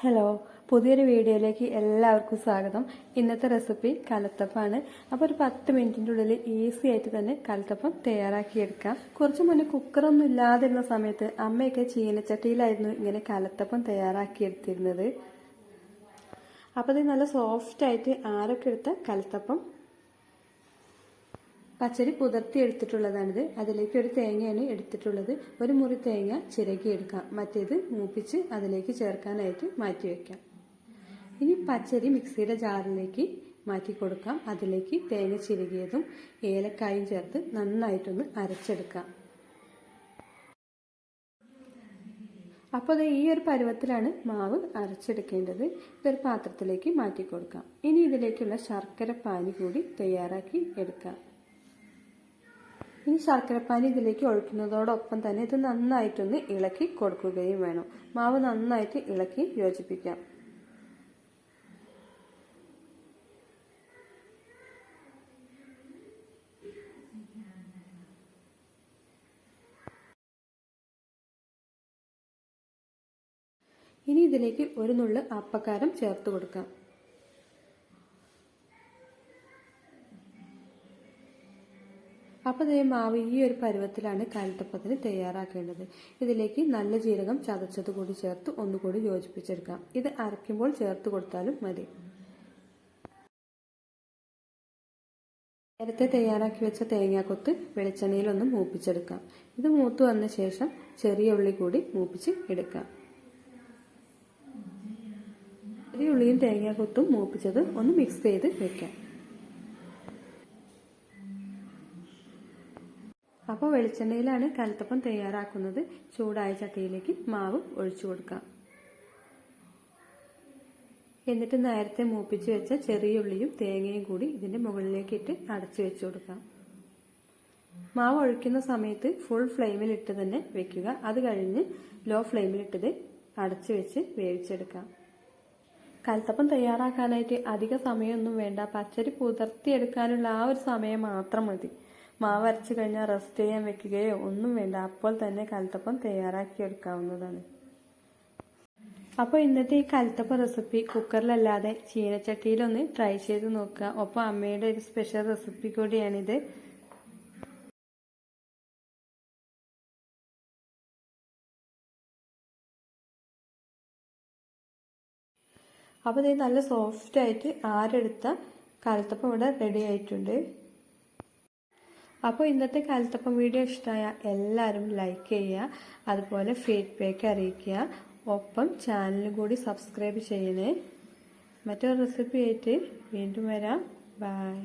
Hello പുതിയൊരു വീഡിയോയിലേക്ക് എല്ലാവർക്കും സ്വാഗതം. ഇന്നത്തെ റെസിപ്പി കലത്തപ്പാണ്. അപ്പോൾ ഒരു പത്ത് മിനിറ്റിന്റെ ഉള്ളിൽ ഈസി ആയിട്ട് തന്നെ കലത്തപ്പം തയ്യാറാക്കിയെടുക്കാം. കുറച്ച് മുന്നേ കുക്കറൊന്നും ഇല്ലാതിരുന്ന സമയത്ത് അമ്മയൊക്കെ ചീനച്ചട്ടിയിലായിരുന്നു ഇങ്ങനെ കലത്തപ്പം തയ്യാറാക്കിയെടുത്തിരുന്നത്. അപ്പോൾ ഇത് നല്ല സോഫ്റ്റായിട്ട് ആരൊക്കെ എടുത്ത കലത്തപ്പം? പച്ചരി പുതർത്തി എടുത്തിട്ടുള്ളതാണിത്. അതിലേക്ക് ഒരു തേങ്ങയാണ് എടുത്തിട്ടുള്ളത്. ഒരു മുറി തേങ്ങ ചിരകി എടുക്കാം. മറ്റേത് മൂപ്പിച്ച് അതിലേക്ക് ചേർക്കാനായിട്ട് മാറ്റി വെക്കാം. ഇനി പച്ചരി മിക്സിയുടെ ജാറിലേക്ക് മാറ്റി കൊടുക്കാം. അതിലേക്ക് തേങ്ങ ചിരകിയതും ഏലക്കായും ചേർത്ത് നന്നായിട്ടൊന്ന് അരച്ചെടുക്കാം. അപ്പോൾ ഈ ഒരു പരുവത്തിലാണ് മാവ് അരച്ചെടുക്കേണ്ടത്. ഇതൊരു പാത്രത്തിലേക്ക് മാറ്റി കൊടുക്കാം. ഇനി ഇതിലേക്കുള്ള ശർക്കര പാനി കൂടി തയ്യാറാക്കി എടുക്കാം. ഇനി ശർക്കരപ്പാനി ഇതിലേക്ക് ഒഴിക്കുന്നതോടൊപ്പം തന്നെ ഇത് നന്നായിട്ടൊന്ന് ഇളക്കി കൊടുക്കുകയും വേണം. മാവ് നന്നായിട്ട് ഇളക്കി യോജിപ്പിക്കാം. ഇനി ഇതിലേക്ക് ഒരു നുള്ള് അപ്പക്കാരം ചേർത്ത് കൊടുക്കാം. അപ്പോൾ ഇതേ മാവ് ഈ ഒരു പരുവത്തിലാണ് കാലത്തപ്പത്തിന് തയ്യാറാക്കേണ്ടത്. ഇതിലേക്ക് നല്ല ജീരകം ചതച്ചത് കൂടി ചേർത്ത് ഒന്നുകൂടി യോജിപ്പിച്ചെടുക്കാം. ഇത് അരയ്ക്കുമ്പോൾ ചേർത്ത് കൊടുത്താലും മതി. നേരത്തെ തയ്യാറാക്കി വെച്ച തേങ്ങാക്കൊത്ത് വെളിച്ചെണ്ണയിൽ ഒന്ന് മൂപ്പിച്ചെടുക്കാം. ഇത് മൂത്ത് വന്ന ശേഷം ചെറിയ ഉള്ളി കൂടി മൂപ്പിച്ച് എടുക്കാം. ചെറിയ ഉള്ളിയും തേങ്ങാക്കൊത്തും മൂപ്പിച്ചത് ഒന്ന് മിക്സ് ചെയ്ത് വെക്കാം. അപ്പോൾ വെളിച്ചെണ്ണയിലാണ് കലത്തപ്പം തയ്യാറാക്കുന്നത്. ചൂടായ ചട്ടിയിലേക്ക് മാവ് ഒഴിച്ചു കൊടുക്കാം. എന്നിട്ട് നേരത്തെ മൂപ്പിച്ച് വെച്ച ചെറിയ ഉള്ളിയും തേങ്ങയും കൂടി ഇതിന്റെ മുകളിലേക്ക് ഇട്ട് അടച്ചു വെച്ചു കൊടുക്കാം. മാവ് ഒഴിക്കുന്ന സമയത്ത് ഫുൾ ഫ്ലെയിമിൽ ഇട്ട് തന്നെ വെക്കുക. അത് കഴിഞ്ഞ് ലോ ഫ്ലെയിമിൽ ഇട്ടത് അടച്ചു വെച്ച് വേവിച്ചെടുക്കാം. കലത്തപ്പം തയ്യാറാക്കാനായിട്ട് അധിക സമയമൊന്നും വേണ്ട. പച്ചരി പുതർത്തിയെടുക്കാനുള്ള ആ ഒരു സമയം മാത്രം മതി. മാവ് അരച്ചു കഴിഞ്ഞാൽ റെസ്റ്റ് ചെയ്യാൻ വെക്കുകയോ ഒന്നും വേണ്ട. അപ്പോൾ തന്നെ കലത്തപ്പം തയ്യാറാക്കിയെടുക്കാവുന്നതാണ് അപ്പോൾ ഇന്നത്തെ ഈ കലത്തപ്പ റെസിപ്പി കുക്കറിലല്ലാതെ ചീനച്ചട്ടിയിലൊന്ന് ട്രൈ ചെയ്ത് നോക്കുക. ഒപ്പം അമ്മയുടെ ഒരു സ്പെഷ്യൽ റെസിപ്പി കൂടിയാണിത്. അപ്പോൾ ഇത് നല്ല സോഫ്റ്റ് ആയിട്ട് ആരെടുത്ത കലത്തപ്പം ഇവിടെ റെഡി ആയിട്ടുണ്ട്. അപ്പോൾ ഇന്നത്തെ കാലത്തപ്പം വീഡിയോ ഇഷ്ടമായ എല്ലാവരും ലൈക്ക് ചെയ്യുക അതുപോലെ ഫീഡ്ബാക്ക് അറിയിക്കുക. ഒപ്പം ചാനലും കൂടി സബ്സ്ക്രൈബ് ചെയ്യണേ. മറ്റൊരു റെസിപ്പി ആയിട്ട് വീണ്ടും വരാം. ബൈ